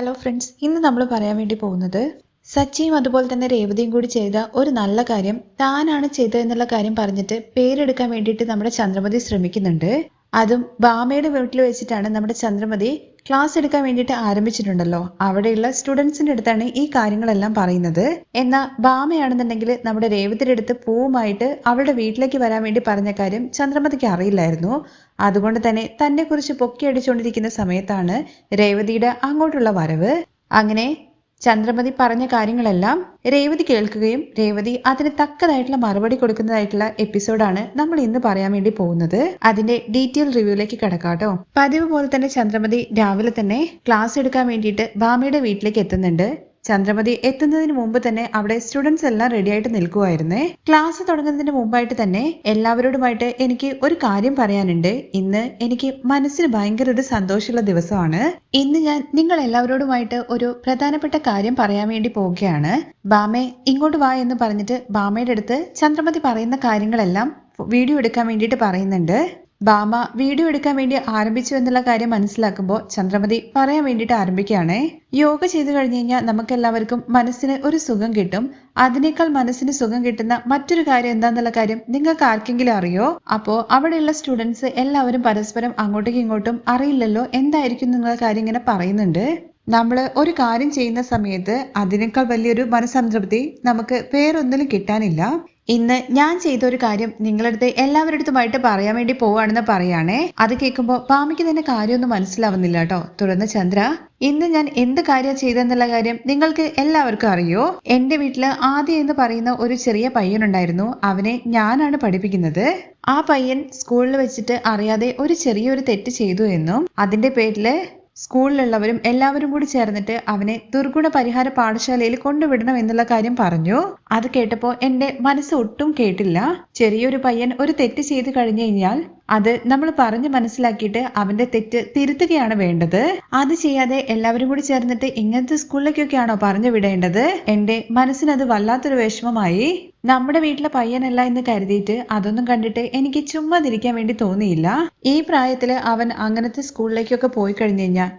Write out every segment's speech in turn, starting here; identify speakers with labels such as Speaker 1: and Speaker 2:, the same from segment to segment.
Speaker 1: Hello friends ഇന്ന് നമ്മൾ പറയാൻ വേണ്ടി പോകുന്നത് സച്ചിയും അതുപോലെ തന്നെ രേവതിയും കൂടി ചെയ്ത ഒരു നല്ല കാര്യം. താനാണ് ചെയ്തതെന്നുള്ള കാര്യം പറഞ്ഞിട്ട് പേരെടുക്കാൻ വേണ്ടിയിട്ട് നമ്മുടെ ചന്ദ്രമതി ശ്രമിക്കുന്നുണ്ട്. അതും ബാമയുടെ വീട്ടിൽ വെച്ചിട്ടാണ് നമ്മുടെ ചന്ദ്രമതി ക്ലാസ് എടുക്കാൻ വേണ്ടിയിട്ട് ആരംഭിച്ചിട്ടുണ്ടല്ലോ. അവിടെയുള്ള സ്റ്റുഡൻസിന്റെ അടുത്താണ് ഈ കാര്യങ്ങളെല്ലാം പറയുന്നത്. എന്നാൽ ബാമയാണെന്നുണ്ടെങ്കിൽ നമ്മുടെ രേവതിയുടെ അടുത്ത് പൂവുമായിട്ട് അവളുടെ വീട്ടിലേക്ക് വരാൻ വേണ്ടി പറഞ്ഞ കാര്യം ചന്ദ്രമതിക്ക് അറിയില്ലായിരുന്നു. അതുകൊണ്ട് തന്നെ തന്നെ കുറിച്ച് പൊക്കി അടിച്ചുകൊണ്ടിരിക്കുന്ന സമയത്താണ് രേവതിയുടെ അങ്ങോട്ടുള്ള വരവ്. അങ്ങനെ ചന്ദ്രമതി പറഞ്ഞ കാര്യങ്ങളെല്ലാം രേവതി കേൾക്കുകയും രേവതി അതിന് തക്കതായിട്ടുള്ള മറുപടി കൊടുക്കുന്നതായിട്ടുള്ള എപ്പിസോഡാണ് നമ്മൾ ഇന്ന് പറയാൻ വേണ്ടി പോകുന്നത്. അതിന്റെ ഡീറ്റെയിൽ റിവ്യൂലേക്ക് കിടക്കാട്ടോ പതിവ് പോലെ തന്നെ ചന്ദ്രമതി രാവിലെ തന്നെ ക്ലാസ് എടുക്കാൻ വേണ്ടിയിട്ട് ഭാമയുടെ വീട്ടിലേക്ക് എത്തുന്നുണ്ട്. ചന്ദ്രമതി എത്തുന്നതിന് മുമ്പ് തന്നെ അവിടെ സ്റ്റുഡൻസ് എല്ലാം റെഡി ആയിട്ട് നിൽക്കുമായിരുന്നേ ക്ലാസ് തുടങ്ങുന്നതിന് മുമ്പായിട്ട് തന്നെ എല്ലാവരോടുമായിട്ട് എനിക്ക് ഒരു കാര്യം പറയാനുണ്ട്. ഇന്ന് എനിക്ക് മനസ്സിന് ഭയങ്കര ഒരു സന്തോഷമുള്ള ദിവസമാണ്. ഇന്ന് ഞാൻ നിങ്ങൾ എല്ലാവരോടുമായിട്ട് ഒരു പ്രധാനപ്പെട്ട കാര്യം പറയാൻ വേണ്ടി പോവുകയാണ്. ബാമേ ഇങ്ങോട്ട് വാ എന്ന് പറഞ്ഞിട്ട് ബാമയുടെ അടുത്ത് ചന്ദ്രമതി പറയുന്ന കാര്യങ്ങളെല്ലാം വീഡിയോ എടുക്കാൻ വേണ്ടിയിട്ട് പറയുന്നുണ്ട്. ബാമ വീഡിയോ എടുക്കാൻ വേണ്ടി ആരംഭിച്ചു എന്നുള്ള കാര്യം മനസ്സിലാക്കുമ്പോൾ ചന്ദ്രമതി പറയാൻ വേണ്ടിയിട്ട് ആരംഭിക്കുകയാണേ. യോഗ ചെയ്തു കഴിഞ്ഞു കഴിഞ്ഞാൽ നമുക്ക് എല്ലാവർക്കും മനസ്സിന് ഒരു സുഖം കിട്ടും. അതിനേക്കാൾ മനസ്സിന് സുഖം കിട്ടുന്ന മറ്റൊരു കാര്യം എന്താന്നുള്ള കാര്യം നിങ്ങൾക്ക് ആർക്കെങ്കിലും അറിയോ? അപ്പോ അവിടെയുള്ള സ്റ്റുഡൻസ് എല്ലാവരും പരസ്പരം അങ്ങോട്ടേക്കും ഇങ്ങോട്ടും അറിയില്ലല്ലോ എന്തായിരിക്കും നിങ്ങളുടെ കാര്യം ഇങ്ങനെ പറയുന്നുണ്ട്. നമ്മൾ ഒരു കാര്യം ചെയ്യുന്ന സമയത്ത് അതിനേക്കാൾ വലിയൊരു മനസ്സംതൃപ്തി നമുക്ക് വേറൊന്നിലും കിട്ടാനില്ല. ഇന്ന് ഞാൻ ചെയ്ത ഒരു കാര്യം നിങ്ങളടുത്ത് എല്ലാവരുടെ അടുത്തുമായിട്ട് പറയാൻ വേണ്ടി പോവാണെന്ന് പറയാണേ. അത് കേൾക്കുമ്പോൾ പാമിക്ക് തന്നെ കാര്യമൊന്നും മനസ്സിലാവുന്നില്ല കേട്ടോ. തുടർന്ന് ചന്ദ്ര ഇന്ന് ഞാൻ എന്ത് കാര്യം ചെയ്തെന്നുള്ള കാര്യം നിങ്ങൾക്ക് എല്ലാവർക്കും അറിയോ? എന്റെ വീട്ടിൽ ആദ്യം എന്ന് പറയുന്ന ഒരു ചെറിയ പയ്യനുണ്ടായിരുന്നു. അവനെ ഞാനാണ് പഠിപ്പിക്കുന്നത്. ആ പയ്യൻ സ്കൂളിൽ വെച്ചിട്ട് അറിയാതെ ഒരു ചെറിയൊരു തെറ്റ് ചെയ്തു എന്നും അതിന്റെ പേരിൽ സ്കൂളിലുള്ളവരും എല്ലാവരും കൂടി ചേർന്നിട്ട് അവനെ ദുർഗുണ പരിഹാര പാഠശാലയിൽ കൊണ്ടുവിടണം എന്നുള്ള കാര്യം പറഞ്ഞു. അത് കേട്ടപ്പോൾ എന്റെ മനസ്സ് ഒട്ടും കേട്ടില്ല. ചെറിയൊരു പയ്യൻ ഒരു തെറ്റ് ചെയ്തു കഴിഞ്ഞു കഴിഞ്ഞാൽ അത് നമ്മൾ പറഞ്ഞ് മനസ്സിലാക്കിയിട്ട് അവന്റെ തെറ്റ് തിരുത്തുകയാണ് വേണ്ടത്. അത് ചെയ്യാതെ എല്ലാവരും കൂടി ചേർന്നിട്ട് ഇങ്ങനത്തെ സ്കൂളിലേക്കൊക്കെയാണോ പറഞ്ഞു വിടേണ്ടത്? എന്റെ മനസ്സിനത് വല്ലാത്തൊരു വിഷമമായി. നമ്മുടെ വീട്ടിലെ പയ്യനല്ല എന്ന് കരുതിയിട്ട് അതൊന്നും കണ്ടിട്ട് എനിക്ക് ചുമ്മാതിരിക്കാൻ വേണ്ടി തോന്നിയില്ല. ഈ പ്രായത്തിൽ അവൻ അങ്ങനത്തെ സ്കൂളിലേക്കൊക്കെ പോയി കഴിഞ്ഞു കഴിഞ്ഞാൽ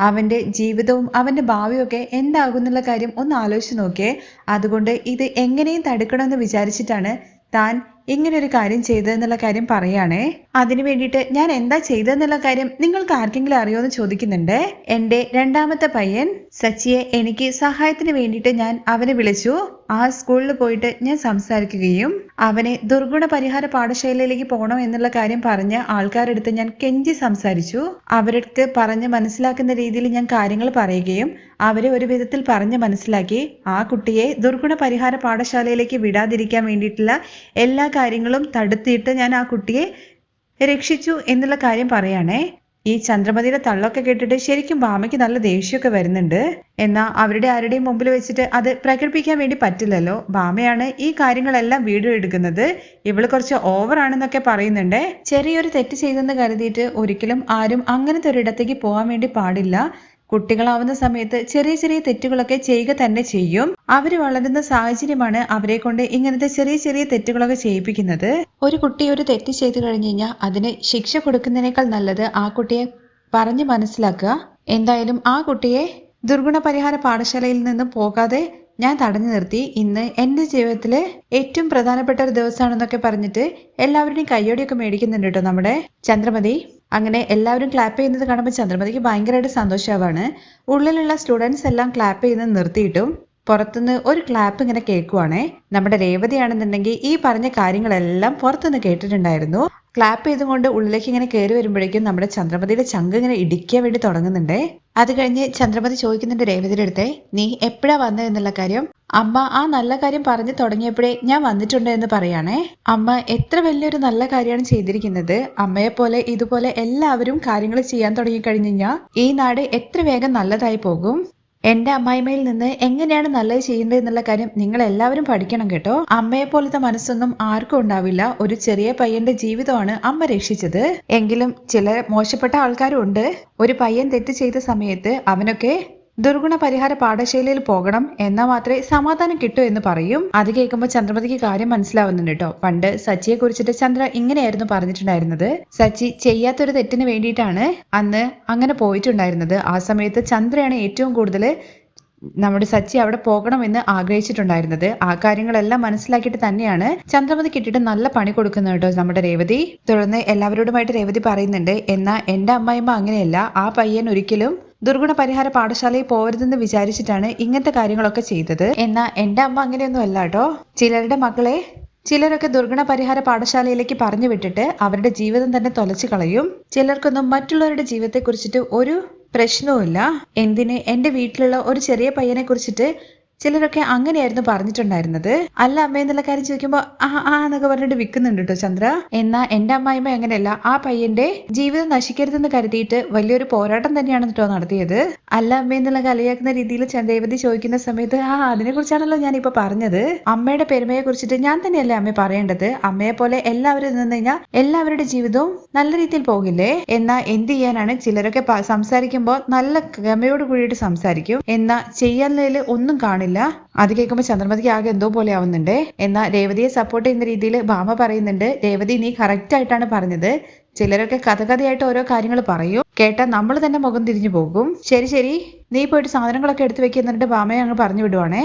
Speaker 1: അവന്റെ ജീവിതവും അവന്റെ ഭാവിയും ഒക്കെ എന്താകുന്നുള്ള കാര്യം ഒന്ന് ആലോചിച്ച് നോക്കിയേ. അതുകൊണ്ട് ഇത് എങ്ങനെയും തടുക്കണമെന്ന് വിചാരിച്ചിട്ടാണ് താൻ ഇങ്ങനെ ഒരു കാര്യം ചെയ്തതെന്നുള്ള കാര്യം പറയാണേ. അതിനു വേണ്ടിയിട്ട് ഞാൻ എന്താ ചെയ്തതെന്നുള്ള കാര്യം നിങ്ങൾക്ക് ആർക്കെങ്കിലും അറിയോ എന്ന് ചോദിക്കുന്നുണ്ട്. എന്റെ രണ്ടാമത്തെ പയ്യൻ സച്ചിയെ എനിക്ക് സഹായത്തിന് വേണ്ടിയിട്ട് ഞാൻ അവനെ വിളിച്ചു. ആ സ്കൂളിൽ പോയിട്ട് ഞാൻ സംസാരിക്കുകയും അവനെ ദുർഗുണ പരിഹാര പാഠശാലയിലേക്ക് പോകണം എന്നുള്ള കാര്യം പറഞ്ഞ് ആൾക്കാരെടുത്ത് ഞാൻ കെഞ്ചി സംസാരിച്ചു. അവർക്ക് പറഞ്ഞ് മനസ്സിലാക്കുന്ന രീതിയിൽ ഞാൻ കാര്യങ്ങൾ പറയുകയും അവരെ ഒരു വിധത്തിൽ പറഞ്ഞ് മനസ്സിലാക്കി. ആ കുട്ടിയെ ദുർഗുണ പരിഹാര പാഠശാലയിലേക്ക് വിടാതിരിക്കാൻ വേണ്ടിയിട്ടുള്ള എല്ലാ കാര്യങ്ങളും തടുത്തിട്ട് ഞാൻ ആ കുട്ടിയെ രക്ഷിച്ചു എന്നുള്ള കാര്യം പറയാണേ ഈ ചന്ദ്രമതിയുടെ തള്ളൊക്കെ കേട്ടിട്ട് ശരിക്കും ഭാമയ്ക്ക് നല്ല ദേഷ്യമൊക്കെ വരുന്നുണ്ട്. എന്നാൽ അവരുടെ ആരുടെയും മുമ്പിൽ വെച്ചിട്ട് അത് പ്രകടിപ്പിക്കാൻ വേണ്ടി പറ്റില്ലല്ലോ. ഭാമയാണ് ഈ കാര്യങ്ങളെല്ലാം വീഡിയോ എടുക്കുന്നത്. ഇവൾ കുറച്ച് ഓവർ ആണെന്നൊക്കെ പറയുന്നുണ്ട്. ചെറിയൊരു തെറ്റ് ചെയ്തെന്ന് കരുതിയിട്ട് ഒരിക്കലും ആരും അങ്ങനത്തെ ഒരിടത്തേക്ക് പോകാൻ വേണ്ടി പാടില്ല. കുട്ടികളാവുന്ന സമയത്ത് ചെറിയ ചെറിയ തെറ്റുകളൊക്കെ ചെയ്യുക തന്നെ ചെയ്യും. അവർ വളരുന്ന സാഹചര്യമാണ് അവരെ കൊണ്ട് ഇങ്ങനത്തെ ചെറിയ ചെറിയ തെറ്റുകളൊക്കെ ചെയ്യിപ്പിക്കുന്നത്. ഒരു കുട്ടി ഒരു തെറ്റ് ചെയ്തു കഴിഞ്ഞു കഴിഞ്ഞാൽ അതിന് ശിക്ഷ കൊടുക്കുന്നതിനേക്കാൾ നല്ലത് ആ കുട്ടിയെ പറഞ്ഞു മനസ്സിലാക്കുക. എന്തായാലും ആ കുട്ടിയെ ദുർഗുണ പരിഹാര പാഠശാലയിൽ നിന്ന് പോകാതെ ഞാൻ തടഞ്ഞു നിർത്തി. ഇന്ന് എന്റെ ജീവിതത്തിലെ ഏറ്റവും പ്രധാനപ്പെട്ട ഒരു ദിവസമാണെന്നൊക്കെ പറഞ്ഞിട്ട് എല്ലാവരുടെയും കയ്യോടിയൊക്കെ മേടിക്കുന്നുണ്ട് കേട്ടോ നമ്മുടെ ചന്ദ്രമതി. അങ്ങനെ എല്ലാവരും ക്ലാപ്പ് ചെയ്യുന്നത് കാണുമ്പോൾ ചന്ദ്രമതിക്ക് ഭയങ്കരമായിട്ട് സന്തോഷമാവാണ്. ഉള്ളിലുള്ള സ്റ്റുഡൻസ് എല്ലാം ക്ലാപ്പ് ചെയ്യുന്നത് നിർത്തിയിട്ടും പുറത്തുനിന്ന് ഒരു ക്ലാപ്പ് ഇങ്ങനെ കേൾക്കുവാണേ. നമ്മുടെ രേവതിയാണെന്നുണ്ടെങ്കിൽ ഈ പറഞ്ഞ കാര്യങ്ങളെല്ലാം പുറത്തുനിന്ന് കേട്ടിട്ടുണ്ടായിരുന്നു. ക്ലാപ്പ് ചെയ്തുകൊണ്ട് ഉള്ളിലേക്ക് ഇങ്ങനെ കയറി വരുമ്പോഴേക്കും നമ്മുടെ ചന്ദ്രമതിയുടെ ചങ്ക് ഇങ്ങനെ ഇടിക്കാൻ വേണ്ടി തുടങ്ങുന്നുണ്ടേ. അത് കഴിഞ്ഞ് ചന്ദ്രമതി ചോദിക്കുന്നുണ്ട് രേവതിയുടെ അടുത്തേ നീ എപ്പോഴാ വന്നത് എന്നുള്ള കാര്യം. അമ്മ ആ നല്ല കാര്യം പറഞ്ഞു തുടങ്ങിയപ്പോഴേ ഞാൻ വന്നിട്ടുണ്ട് എന്ന് പറയാണേ. അമ്മ എത്ര വലിയൊരു നല്ല കാര്യമാണ് ചെയ്തിരിക്കുന്നത്. അമ്മയെ പോലെ ഇതുപോലെ എല്ലാവരും കാര്യങ്ങൾ ചെയ്യാൻ തുടങ്ങിക്കഴിഞ്ഞു കഴിഞ്ഞാൽ ഈ നാട് എത്ര വേഗം നല്ലതായി പോകും? എന്റെ അമ്മായിമ്മയിൽ നിന്ന് എങ്ങനെയാണ് നല്ലത് ചെയ്യേണ്ടത് എന്നുള്ള കാര്യം നിങ്ങൾ എല്ലാവരും പഠിക്കണം കേട്ടോ. അമ്മയെ പോലത്തെ മനസ്സൊന്നും ആർക്കും ഉണ്ടാവില്ല. ഒരു ചെറിയ പയ്യന്റെ ജീവിതമാണ് അമ്മ രക്ഷിച്ചത്. എങ്കിലും ചില മോശപ്പെട്ട ആൾക്കാരും ഉണ്ട്. ഒരു പയ്യൻ തെറ്റ് ചെയ്ത സമയത്ത് അവനൊക്കെ ദുർഗുണ പരിഹാര പാഠശാലയിൽ പോകണം എന്നാൽ മാത്രമേ സമാധാനം കിട്ടൂ എന്ന് പറയും. അത് കേൾക്കുമ്പോൾ ചന്ദ്രമതിക്ക് കാര്യം മനസ്സിലാവുന്നുണ്ട് കേട്ടോ. പണ്ട് സച്ചിയെ കുറിച്ചിട്ട് ചന്ദ്ര ഇങ്ങനെയായിരുന്നു പറഞ്ഞിട്ടുണ്ടായിരുന്നത്. സച്ചി ചെയ്യാത്തൊരു തെറ്റിന് വേണ്ടിയിട്ടാണ് അന്ന് അങ്ങനെ പോയിട്ടുണ്ടായിരുന്നത്. ആ സമയത്ത് ചന്ദ്രയാണ് ഏറ്റവും കൂടുതൽ നമ്മുടെ സച്ചി അവിടെ പോകണമെന്ന് ആഗ്രഹിച്ചിട്ടുണ്ടായിരുന്നത്. ആ കാര്യങ്ങളെല്ലാം മനസ്സിലാക്കിയിട്ട് തന്നെയാണ് ചന്ദ്രമതി കിട്ടിയിട്ട് നല്ല പണി കൊടുക്കുന്നത് കേട്ടോ നമ്മുടെ രേവതി. തുടർന്ന് എല്ലാവരോടുമായിട്ട് രേവതി പറയുന്നുണ്ട് എന്നാ എന്റെ അമ്മായിമ്മ അങ്ങനെയല്ല. ആ പയ്യൻ ഒരിക്കലും ദുർഗുണ പരിഹാര പാഠശാലയിൽ പോകരുതെന്ന് വിചാരിച്ചിട്ടാണ് ഇങ്ങനത്തെ കാര്യങ്ങളൊക്കെ ചെയ്തത്. എന്നാ എന്റെ അമ്മ അങ്ങനെയൊന്നും അല്ല കേട്ടോ. ചിലരുടെ മക്കളെ ചിലരൊക്കെ ദുർഗുണ പരിഹാര പാഠശാലയിലേക്ക് പറഞ്ഞു വിട്ടിട്ട് അവരുടെ ജീവിതം തന്നെ തൊലച്ചു കളയും. ചിലർക്കൊന്നും മറ്റുള്ളവരുടെ ജീവിതത്തെ കുറിച്ചിട്ട് ഒരു പ്രശ്നവുമില്ല. എന്തിന്? എന്റെ വീട്ടിലുള്ള ഒരു ചെറിയ പയ്യനെ കുറിച്ചിട്ട് ചിലരൊക്കെ അങ്ങനെയായിരുന്നു പറഞ്ഞിട്ടുണ്ടായിരുന്നത്. അല്ല അമ്മ എന്നുള്ള കാര്യം ചോദിക്കുമ്പോ ആ ആ എന്നൊക്കെ പറഞ്ഞിട്ട് വിൽക്കുന്നുണ്ട് കേട്ടോ ചന്ദ്ര. എന്നാ എന്റെ അമ്മായിമ്മ അങ്ങനെയല്ല ആ പയ്യന്റെ ജീവിതം നശിക്കരുതെന്ന് കരുതിയിട്ട് വലിയൊരു പോരാട്ടം തന്നെയാണ് കേട്ടോ നടത്തിയത്. അല്ല അമ്മ എന്നുള്ള കളിയാക്കുന്ന രീതിയിൽ ചന്ദ്രേവതി ചോദിക്കുന്ന സമയത്ത് ആ അതിനെ കുറിച്ചാണല്ലോ ഞാൻ ഇപ്പൊ പറഞ്ഞത്. അമ്മയുടെ പെരുമയെ കുറിച്ചിട്ട് ഞാൻ തന്നെയല്ലേ അമ്മ പറയേണ്ടത്. അമ്മയെ പോലെ എല്ലാവരും നിന്ന് കഴിഞ്ഞാൽ എല്ലാവരുടെ ജീവിതവും നല്ല രീതിയിൽ പോകില്ലേ? എന്നാ എന്ത് ചെയ്യാനാണ്? ചിലരൊക്കെ സംസാരിക്കുമ്പോ സംസാരിക്കുമ്പോൾ നല്ല ഗമയോട് കൂടിയിട്ട് സംസാരിക്കും. എന്നാ ചെയ്യാനുള്ളതിൽ ഒന്നും കാണില്ല. അത് കേൾക്കുമ്പോൾ ചന്ദ്രമതിക്ക് ആകെ എന്തോ പോലെ ആവുന്നുണ്ട്. എന്നാൽ രേവതിയെ സപ്പോർട്ട് ചെയ്യുന്ന രീതിയിൽ ഭാമ പറയുന്നുണ്ട്. രേവതി നീ കറക്റ്റ് ആയിട്ടാണ് പറഞ്ഞത്. ചിലരൊക്കെ കഥകഥയായിട്ട് ഓരോ കാര്യങ്ങൾ പറയും. കേട്ടാ നമ്മൾ തന്നെ മുഖം തിരിഞ്ഞു പോകും. ശരി ശരി. നീ പോയിട്ട് സാധനങ്ങളൊക്കെ എടുത്തു വെക്കുന്നിട്ട് ബാമയെ അങ്ങ് പറഞ്ഞു വിടുവാണേ.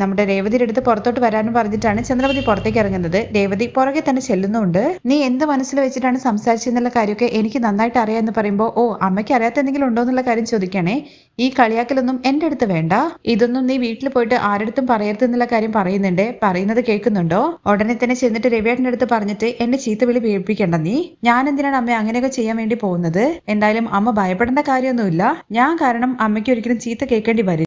Speaker 1: നമ്മുടെ രേവതിയുടെ അടുത്ത് പുറത്തോട്ട് വരാനും പറഞ്ഞിട്ടാണ് ചന്ദ്രമതി പുറത്തേക്ക് ഇറങ്ങുന്നത്. രേവതി പുറകെ തന്നെ ചെല്ലുന്നുണ്ട്. നീ എന്ത് മനസ്സിൽ വെച്ചിട്ടാണ് സംസാരിച്ചെന്നുള്ള കാര്യമൊക്കെ എനിക്ക് നന്നായിട്ട് അറിയാം എന്ന് പറയുമ്പോൾ ഓ അമ്മയ്ക്ക് അറിയാത്ത എന്തെങ്കിലും ഉണ്ടോ എന്നുള്ള കാര്യം ചോദിക്കണേ. ഈ കളിയാക്കലൊന്നും എന്റെ അടുത്ത് വേണ്ട. ഇതൊന്നും നീ വീട്ടിൽ പോയിട്ട് ആരടുത്തും പറയരുത് എന്നുള്ള കാര്യം പറയുന്നുണ്ട്. പറയുന്നത് കേൾക്കുന്നുണ്ടോ? ഉടനെ തന്നെ ചെന്നിട്ട് രവിയേട്ടന്റെ അടുത്ത് പറഞ്ഞിട്ട് എന്നെ ചീത്ത വിളി പേടിപ്പിക്കണ്ട നീ. ഞാൻ എന്തിനാണ് അമ്മ അങ്ങനെയൊക്കെ ചെയ്യാൻ വേണ്ടി പോകുന്നത്? എന്തായാലും അമ്മ ഭയപ്പെടേണ്ട കാര്യമൊന്നുമില്ല. ഞാൻ കാരണം അമ്മയ്ക്ക് ഒരിക്കലും ചീത്ത കേൾക്കേണ്ടി വരില്ല.